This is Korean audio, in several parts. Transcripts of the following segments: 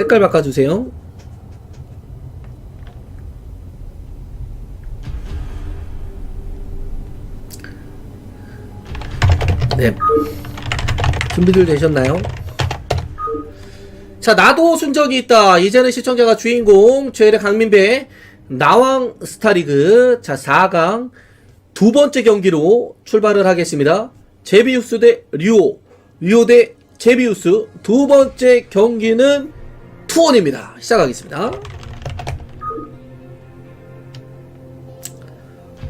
색깔 바꿔주세요. 네. 준비들 되셨나요? 자, 나도 순적이 있다. 이제는 시청자가 주인공, 최일의 강민배, 나왕 스타리그, 자, 4강, 두 번째 경기로 출발을 하겠습니다. 제비우스 대 류오, 류오 대 제비우스, 두 번째 경기는 투원입니다. 시작하겠습니다.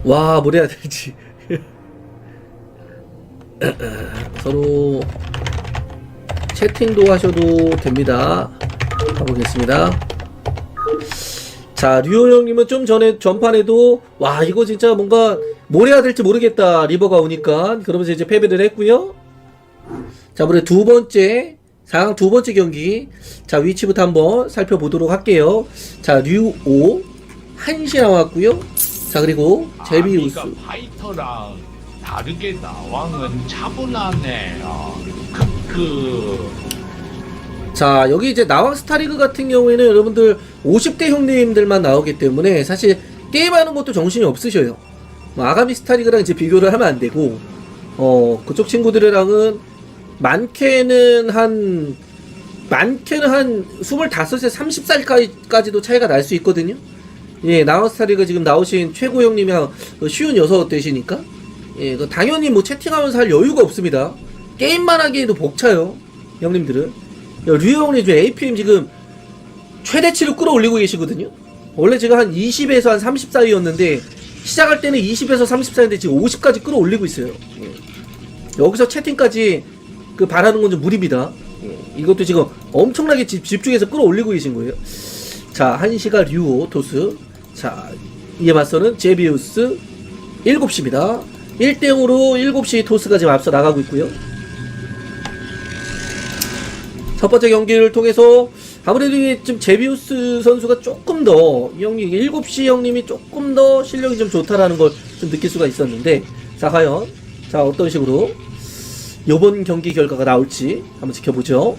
와, 뭘 해야 될지. 서로 채팅도 하셔도 됩니다. 가보겠습니다. 자, 류호 형님은 좀 전에 전판에도 와 이거 진짜 뭔가 뭘 해야 될지 모르겠다 리버가 오니까 그러면서 이제 패배를 했고요. 자, 우리 두 번째 4강 두 번째 경기 자 위치부터 한번 살펴보도록 할게요. 자, 류오 한시 나왔고요. 자 그리고 제비우스 파이터랑 다르게 나왕은 차분하네. 어, 크크. 자 여기 이제 나왕 스타리그 같은 경우에는 여러분들 50대 형님들만 나오기 때문에 사실 게임하는 것도 정신이 없으셔요 뭐 아가미 스타리그랑 이제 비교를 하면 안 되고 어 그쪽 친구들이랑은 많게는 한 많게는 한 25세 30살까지도 차이가 날 수 있거든요 예 나왕 스타리그 지금 나오신 최고 형님이 한 쉬운 여섯 되시니까 예그 당연히 뭐 채팅하면서 할 여유가 없습니다 게임만 하기에도 벅차요 형님들은 야, 류형님 지금 APM 지금 최대치로 끌어올리고 계시거든요. 원래 제가 한 20에서 한 30 사이였는데 시작할 때는 20에서 30 사이인데 지금 50까지 끌어올리고 있어요. 예. 여기서 채팅까지 그 바라는 건 좀 무리입니다. 예. 이것도 지금 엄청나게 집, 집중해서 끌어올리고 계신 거예요. 자, 한시가 류오 토스. 자, 이에 맞서는 제비우스 7시입니다. 1대0으로 7시 토스가 지금 앞서 나가고 있고요. 첫 번째 경기를 통해서 아무래도 좀 제비우스 선수가 조금 더이 형님 7시 형님이 조금 더 실력이 좀 좋다라는 걸 좀 느낄 수가 있었는데 자 과연 자 어떤 식으로 요번 경기 결과가 나올지 한번 지켜보죠.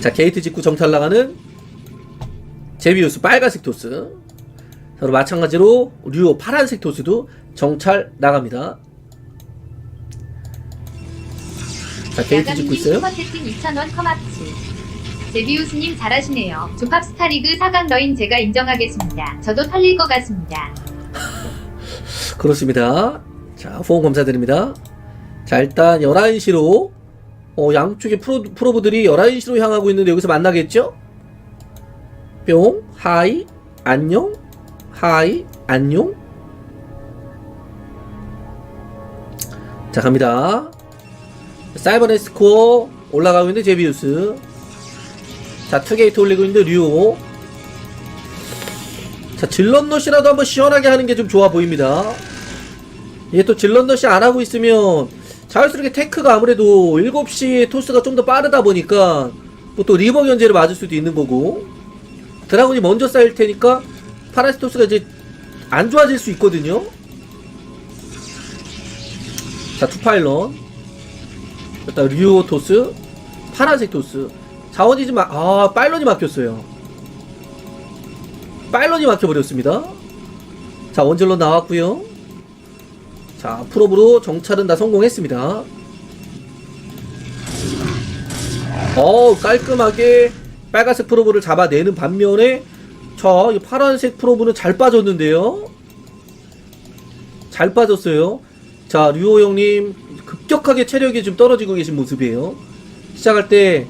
자 게이트 직구 정찰 나가는 제비우스 빨간색 토스 서로 마찬가지로 류오 파란색 토스도 정찰 나갑니다. 자 게이트 찍고 있어요. 슈퍼채팅 2,000원 커마츠. 제비우스님 잘하시네요. 조팝 스타리그 4강 러인 제가 인정하겠습니다. 저도 털릴 것 같습니다. 그렇습니다. 자, 후원 감사드립니다. 자, 일단 11시로 어, 양쪽의 프로, 프로브들이 11시로 향하고 있는데 여기서 만나겠죠? 뿅, 하이, 안녕, 하이, 안녕. 자, 갑니다. 사이버네스코어 올라가고 있는 제비우스. 자, 투게이트 올리고 있는 류오. 자, 질럿넛이라도 한번 시원하게 하는 게 좀 좋아 보입니다. 이게 또 질럿넛이 안 하고 있으면 자연스럽게 테크가 아무래도 7시 토스가 좀 더 빠르다 보니까 뭐또 리버 견제를 맞을 수도 있는 거고 드라군이 먼저 쌓일 테니까 파란색 토스가 이제 안 좋아질 수 있거든요. 자, 투파일런. 일단 류오 토스, 파란색 토스. 자원이 좀, 막- 아, 파일런이 막혔어요. 파일런이 막혀버렸습니다. 자, 원질러 나왔고요 자, 프로브로 정찰은 다 성공했습니다. 어, 깔끔하게 빨간색 프로브를 잡아내는 반면에 자, 이 파란색 프로브는 잘 빠졌는데요. 잘 빠졌어요. 자, 류호 형님 급격하게 체력이 좀 떨어지고 계신 모습이에요. 시작할 때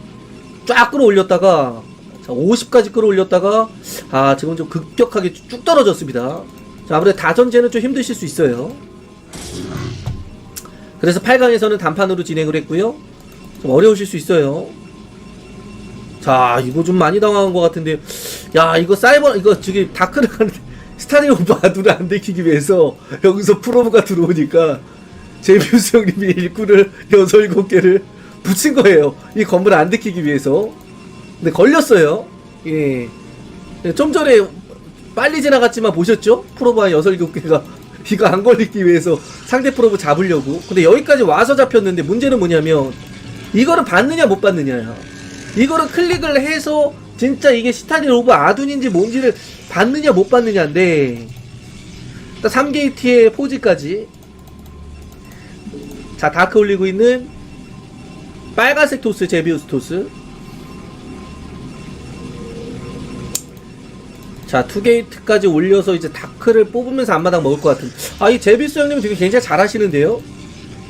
쫙 끌어올렸다가 자, 50까지 끌어올렸다가 아, 지금 좀 급격하게 쭉 떨어졌습니다. 자, 아무래도 다전제는 좀 힘드실 수 있어요. 그래서 8강에서는 단판으로 진행을 했고요. 좀 어려우실 수 있어요. 자, 이거 좀 많이 당황한 것 같은데, 야, 이거 사이버, 이거 저기 다크를 가는데, 스타디움 바두를 안 들키기 위해서 여기서 프로브가 들어오니까 제비우스 형님이 일꾼을 6, 7개를 붙인 거예요. 이 건물을 안 들키기 위해서. 근데 걸렸어요. 예. 좀 전에 빨리 지나갔지만 보셨죠? 프로브가 6, 7개가 이거 안 걸리기 위해서 상대 프로브 잡으려고. 근데 여기까지 와서 잡혔는데 문제는 뭐냐면 이거를 받느냐 못 받느냐야. 이거를 클릭을 해서 진짜 이게 시타니 로브 아둔인지 뭔지를 받느냐 못 받느냐인데 일단 3게이트의 포즈까지 자 다크 올리고 있는 빨간색 토스 제비우스 토스 자 투게이트까지 올려서 이제 다크를 뽑으면서 앞마당 먹을 것 같은. 아 이 제비우스 형님 되게 굉장히 잘 하시는데요?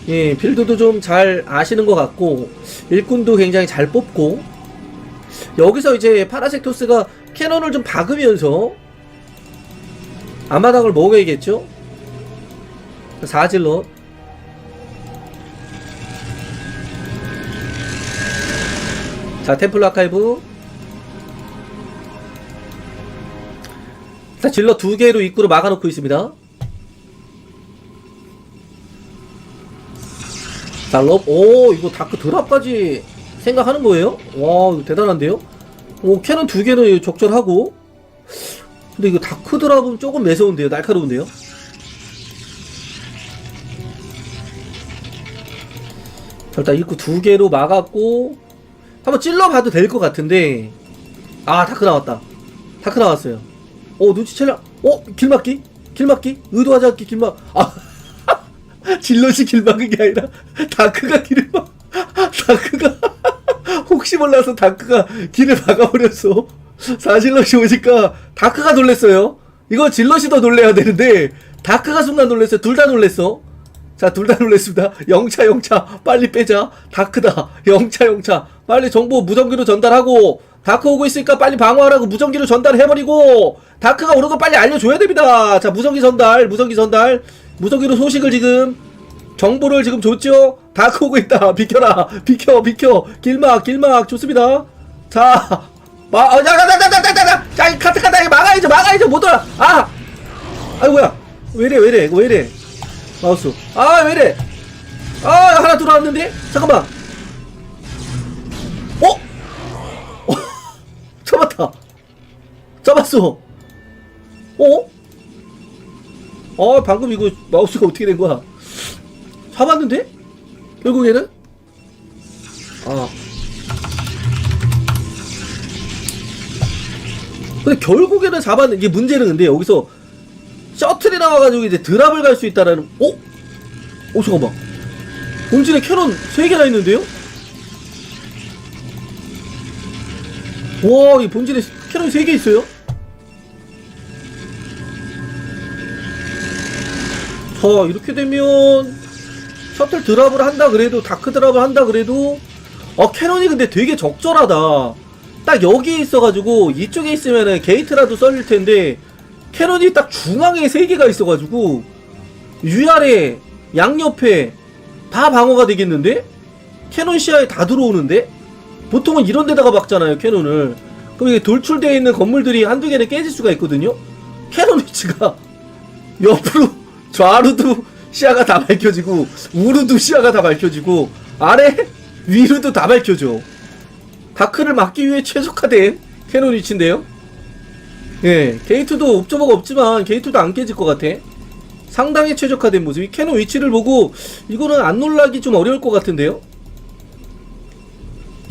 예 빌드도 좀 잘 아시는 것 같고 일꾼도 굉장히 잘 뽑고. 여기서 이제 파란색 토스가 캐논을 좀 박으면서 앞마당을 먹어야겠죠? 사질럿. 자 템플 아카이브 자 질럿 두 개로 입구로 막아놓고 있습니다 자 럽, 오 이거 다크 드랍까지 생각하는 거예요? 와 이거 대단한데요? 오 캐논 두 개는 적절하고 근데 이거 다크 드랍은 조금 매서운데요 날카로운데요? 자, 일단 입구 두 개로 막았고 한번 찔러봐도 될 것 같은데 아 다크 나왔다 다크 나왔어요 어 눈치채려. 어 길막기? 길막기? 의도하지 않게 길막. 아 질럿이 길막은 게 아니라 다크가 길을 막 다크가. 혹시 몰라서 다크가 길을 막아버렸어. 사질럿이 오니까 다크가 놀랬어요. 이거 질럿이 더 놀래야 되는데 다크가 순간 놀랬어요. 둘 다 놀랬어. 자, 둘 다 놀랬습니다. 영차, 영차, 빨리 빼자. 다크다. 영차, 영차. 빨리 정보 무전기로 전달하고, 다크 오고 있으니까 빨리 방어하라고 무전기로 전달해버리고, 다크가 오는 거 빨리 알려줘야 됩니다. 자, 무전기 전달, 무전기 전달. 무전기로 소식을 지금, 정보를 지금 줬죠? 다크 오고 있다. 비켜라. 비켜, 비켜. 길막, 길막. 좋습니다. 자, 마, 어, 야, 야, 야, 야, 야, 야, 야, 야, 자, 이 카트, 카트, 막아야죠, 막아야죠, 못 돌아. 아! 아이, 뭐야. 왜이래, 왜이래, 이거 왜이래. 마우스. 아, 왜이래? 아, 하나 들어왔는데? 잠깐만. 어? 어? 잡았다. 잡았어. 어? 어, 방금 이거 마우스가 어떻게 된 거야? 잡았는데? 결국에는? 아. 근데 결국에는 잡았는 이게 문제는 근데 여기서 셔틀이 나와가지고 이제 드랍을 갈 수 있다라는 어? 어 잠깐만 본진에 캐논 3개나 있는데요? 와, 이 본진에 캐논 3개 있어요? 자, 이렇게 되면 셔틀 드랍을 한다 그래도 다크 드랍을 한다 그래도 어 캐논이 근데 되게 적절하다. 딱 여기에 있어가지고 이쪽에 있으면은 게이트라도 썰릴 텐데 캐논이 딱 중앙에 세 개가 있어가지고 위아래 양옆에 다 방어가 되겠는데 캐논 시야에 다 들어오는데 보통은 이런 데다가 박잖아요 캐논을 그럼 이게 돌출되어 있는 건물들이 한두 개는 깨질 수가 있거든요 캐논 위치가 옆으로 좌루도 시야가 다 밝혀지고 우루도 시야가 다 밝혀지고 아래 위로도 다 밝혀져 다크를 막기 위해 최적화된 캐논 위치인데요 예, 게이트도 옵저버가 없지만 게이트도 안 깨질 것 같아. 상당히 최적화된 모습. 이 캐논 위치를 보고 이거는 안 놀라기 좀 어려울 것 같은데요.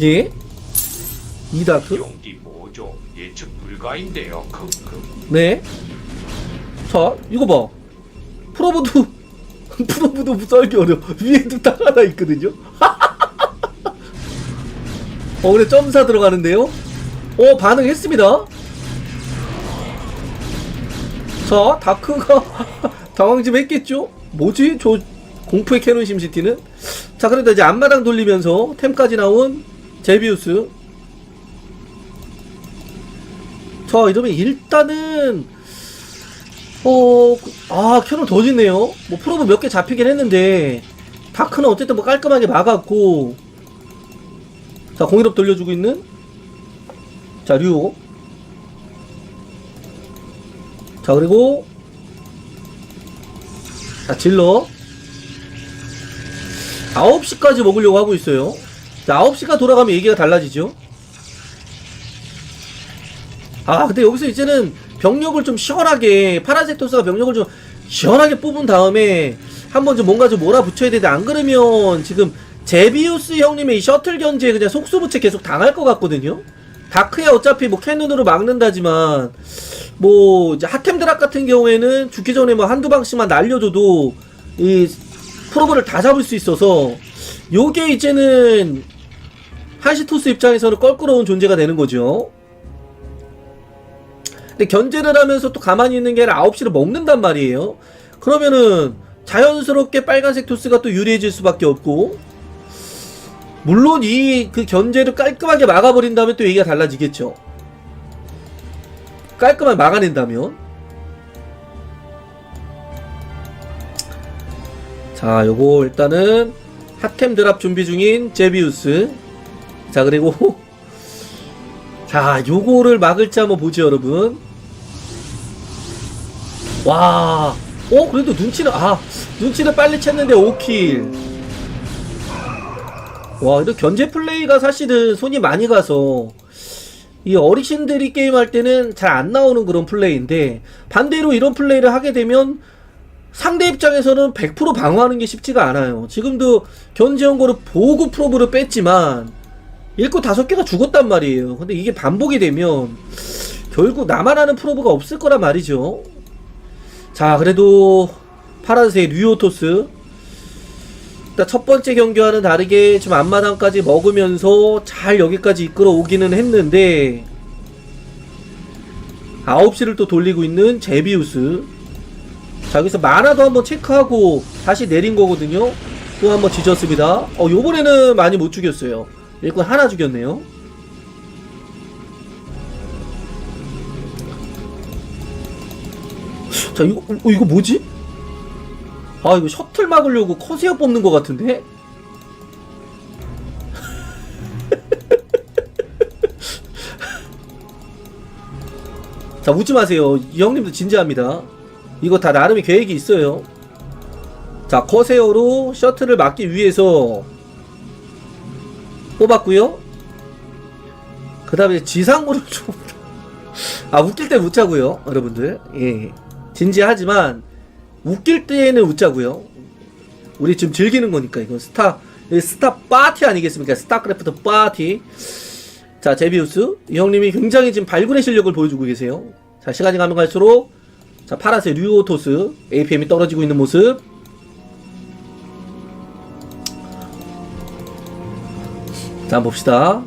예. 이다크. 용기 뭐죠? 예측 불가인데요. 크크. 네. 자, 이거 봐. 프로브도 프로브도 썰기 어려. 위에도 딱 하나 있거든요. 어, 그래 점사 들어가는데요. 어, 반응했습니다. 자, 다크가 당황 좀 했겠죠? 뭐지? 저 공포의 캐논 심시티는? 자, 그래도 이제 앞마당 돌리면서 템까지 나온 제비우스. 자, 이러면 일단은, 어, 아, 캐논 더 짓네요. 뭐, 프로브 몇 개 잡히긴 했는데, 다크는 어쨌든 뭐 깔끔하게 막았고, 자, 공일업 돌려주고 있는, 자, 류. 자 그리고 자 질러 9시까지 먹으려고 하고 있어요 자 9시가 돌아가면 얘기가 달라지죠 아 근데 여기서 이제는 병력을 좀 시원하게 파란색 토스가 병력을 좀 시원하게 뽑은 다음에 한번 좀 뭔가 좀 몰아붙여야 되는데 안 그러면 지금 제비우스 형님의 이 셔틀 견제에 그냥 속수무책 계속 당할 것 같거든요. 다크야 어차피 뭐 캐논으로 막는다지만 뭐 이제 핫템 드랍 같은 경우에는 죽기 전에 뭐 한두 방씩만 날려줘도 이 프로브를 다 잡을 수 있어서 요게 이제는 한시토스 입장에서는 껄끄러운 존재가 되는 거죠. 근데 견제를 하면서 또 가만히 있는 게 아니라 9시를 먹는단 말이에요. 그러면은 자연스럽게 빨간색 토스가 또 유리해질 수밖에 없고 물론 이 그 견제를 깔끔하게 막아버린다면 또 얘기가 달라지겠죠. 깔끔하게 막아낸다면. 자, 요거 일단은 핫템 드랍 준비 중인 제비우스. 자, 그리고 자, 요거를 막을지 한번 보죠, 여러분. 와, 어, 그래도 눈치는, 아, 눈치는 빨리 챘는데 5킬. 와, 이거 견제 플레이가 사실은 손이 많이 가서, 이 어르신들이 게임할 때는 잘 안 나오는 그런 플레이인데, 반대로 이런 플레이를 하게 되면, 상대 입장에서는 100% 방어하는 게 쉽지가 않아요. 지금도 견제한 거를 보고 프로브를 뺐지만, 읽고 다섯 개가 죽었단 말이에요. 근데 이게 반복이 되면, 결국 나만 하는 프로브가 없을 거란 말이죠. 자, 그래도, 파란색 류오토스, 일단 첫 번째 경기와는 다르게 좀 앞마당까지 먹으면서 잘 여기까지 이끌어 오기는 했는데 9시를 또 돌리고 있는 제비우스. 자 여기서 만화도 한번 체크하고 다시 내린 거거든요. 또 한번 지졌습니다. 어 요번에는 많이 못 죽였어요 일꾼 하나 죽였네요 자 이거 어, 이거 뭐지? 아 이거 셔틀 막으려고 커세어 뽑는 것 같은데? 자 웃지 마세요 이 형님도 진지합니다 이거 다 나름의 계획이 있어요 자 커세어로 셔틀을 막기 위해서 뽑았고요 그 다음에 지상으로 좀아 웃길 때 웃자고요 여러분들 예 진지하지만 웃길 때는 웃자고요. 우리 지금 즐기는 거니까 이건 스타 스타 파티 아니겠습니까? 스타크래프트 파티. 자 제비우스 이 형님이 굉장히 지금 발군의 실력을 보여주고 계세요. 자 시간이 가면 갈수록 자 파란색 류오토스 APM이 떨어지고 있는 모습. 자 봅시다.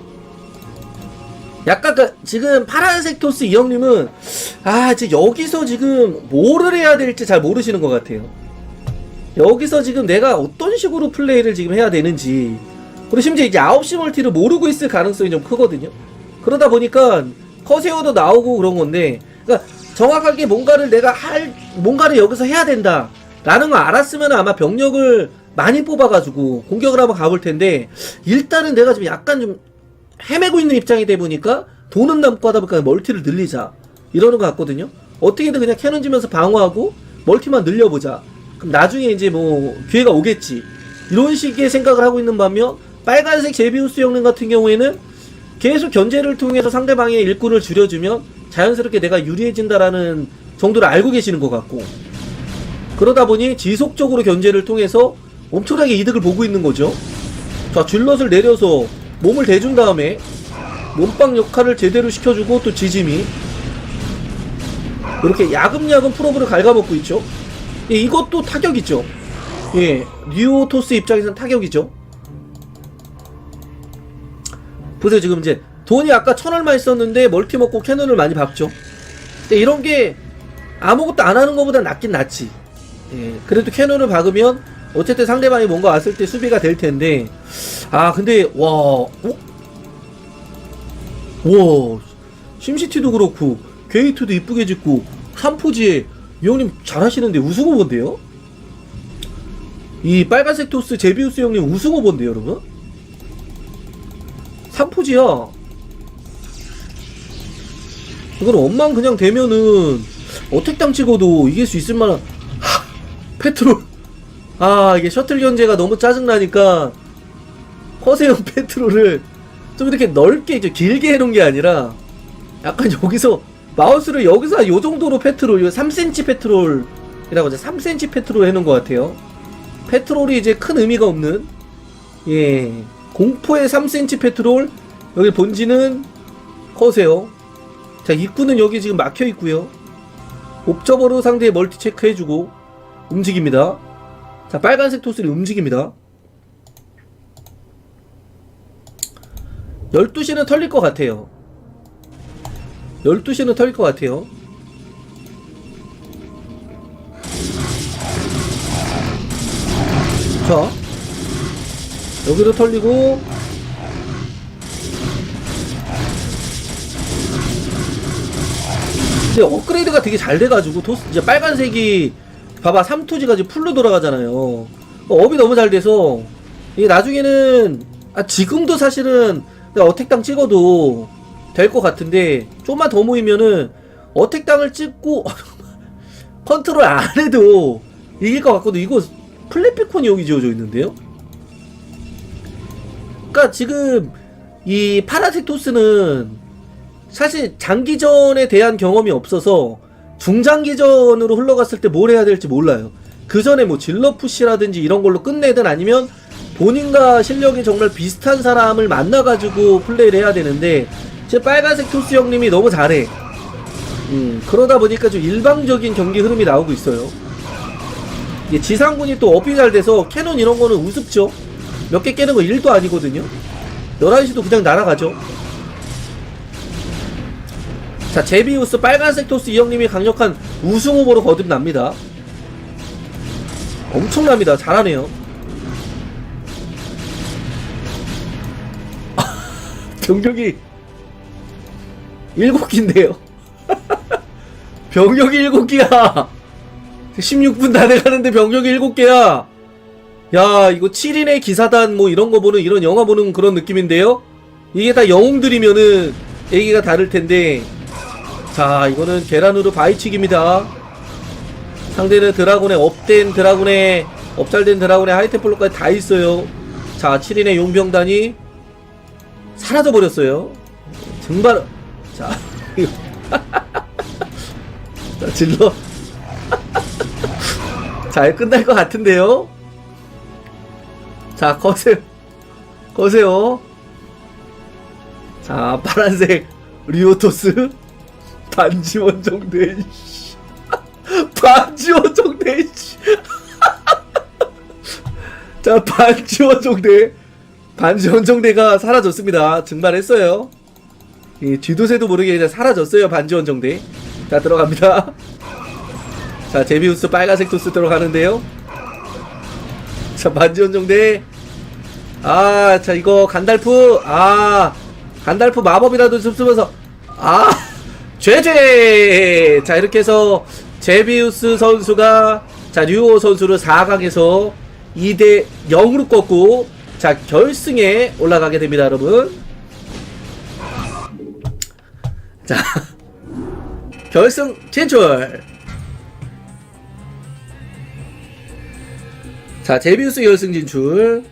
약간 그 지금 파란색 토스 이 형님은 아 이제 여기서 지금 뭐를 해야 될지 잘 모르시는 것 같아요. 여기서 지금 내가 어떤 식으로 플레이를 지금 해야 되는지 그리고 심지어 이제 9시 멀티를 모르고 있을 가능성이 좀 크거든요. 그러다 보니까 커세어도 나오고 그런 건데 그러니까 정확하게 뭔가를 내가 할 뭔가를 여기서 해야 된다 라는 거 알았으면 아마 병력을 많이 뽑아가지고 공격을 한번 가볼 텐데 일단은 내가 좀 약간 좀 헤매고 있는 입장이 돼 보니까 돈은 남고 하다 보니까 멀티를 늘리자 이러는 것 같거든요. 어떻게든 그냥 캐논 지면서 방어하고 멀티만 늘려보자. 그럼 나중에 이제 뭐 기회가 오겠지. 이런 식의 생각을 하고 있는 반면 빨간색 제비우스 형님 같은 경우에는 계속 견제를 통해서 상대방의 일꾼을 줄여주면 자연스럽게 내가 유리해진다라는 정도를 알고 계시는 것 같고 그러다 보니 지속적으로 견제를 통해서 엄청나게 이득을 보고 있는 거죠. 자, 줄럿을 내려서 몸을 대준 다음에 몸빵 역할을 제대로 시켜주고 또 지짐이 이렇게 야금야금 프로브를 갉아먹고 있죠. 예, 이것도 타격이죠. 예, 뉴오토스 입장에서는 타격이죠. 보세요, 지금 이제 돈이 아까 천 얼마 있었는데 멀티 먹고 캐논을 많이 박죠. 근데 이런 게 아무것도 안 하는 것보다 낫긴 낫지. 예, 그래도 캐논을 박으면 어쨌든 상대방이 뭔가 왔을 때 수비가 될 텐데 아 근데 와 어? 와 심시티도 그렇고 게이트도 이쁘게 짓고 삼포지에 이 형님 잘하시는데 우승 후보인데요? 이 빨간색 토스 제비우스 형님 우승 후보인데요 여러분? 삼포지야 이건 엄만 그냥 되면은 어택당 찍어도 이길 수 있을 만한 하, 페트롤 아 이게 셔틀 견제가 너무 짜증나니까 허세형 페트롤을 좀 이렇게 넓게 이제 길게 해놓은 게 아니라 약간 여기서 마우스를 여기서 한요 정도로 페트롤, 요 3cm 페트롤이라고 이제 3cm 페트롤 해놓은 것 같아요. 페트롤이 이제 큰 의미가 없는 예. 공포의 3cm 페트롤. 여기 본지는 커세요. 자, 입구는 여기 지금 막혀 있고요. 옵저버로 상대의 멀티 체크해주고 움직입니다. 자, 빨간색 토스리 움직입니다. 12시는 털릴 것 같아요. 12시는 털릴 것 같아요. 자, 여기도 털리고, 근데 업그레이드가 되게 잘 돼가지고, 토스, 이제 빨간색이, 봐봐, 3토지까지 풀로 돌아가잖아요. 어, 업이 너무 잘 돼서, 이게 나중에는, 아, 지금도 사실은, 어택당 찍어도 될 것 같은데, 좀만 더 모이면은, 어택당을 찍고, 컨트롤 안 해도 이길 것 같거든. 이거 플래피콘이 여기 지어져 있는데요? 그니까 지금, 이 파란색 토스는 사실 장기전에 대한 경험이 없어서 중장기전으로 흘러갔을 때 뭘 해야 될지 몰라요. 그 전에 뭐 질러 푸시라든지 이런 걸로 끝내든 아니면 본인과 실력이 정말 비슷한 사람을 만나가지고 플레이를 해야 되는데 제 빨간색 토스 형님이 너무 잘해. 음, 그러다 보니까 좀 일방적인 경기 흐름이 나오고 있어요. 이게 지상군이 또 업이 잘 돼서 캐논 이런 거는 우습죠. 몇 개 깨는 거 1도 아니거든요. 11시도 그냥 날아가죠. 자, 제비우스 빨간색 토스 이 형님이 강력한 우승 후보로 거듭납니다. 엄청납니다. 잘하네요. 병력이 7기인데요. 병력이 7기야. 16분 다 돼가는데 병력이 7개야. 야, 이거 7인의 기사단 뭐 이런 거 보는, 이런 영화 보는 그런 느낌인데요? 이게 다 영웅들이면은 얘기가 다를 텐데. 자, 이거는 계란으로 바위치기입니다. 상대는 드라군의 업된 드라군의, 업잘된 드라군의 하이템플로까지 다 있어요. 자, 7인의 용병단이 사라져버렸어요. 증발, 자. 자, 질러. 잘 끝날 것 같은데요? 자, 거세요. 거세요. 자, 파란색 리오토스. 반지 원 정대, 이씨. 반지 원 정대, 이씨. 자, 반지 원 정대. 반지 원 정대가 사라졌습니다. 증발했어요. 이 쥐도새도 모르게 그냥 사라졌어요. 반지 원 정대. 자, 들어갑니다. 자, 제비우스 빨간색 토스 들어가는데요. 자, 반지 원 정대. 아, 자, 이거 간달프. 아, 간달프 마법이라도 좀 쓰면서. 아, 죄죄! 자, 이렇게 해서 제비우스 선수가 자, 류호 선수를 4강에서 2대 0으로 꺾고 자, 결승에 올라가게 됩니다, 여러분. 자, 결승 진출! 자, 제비우스 결승 진출.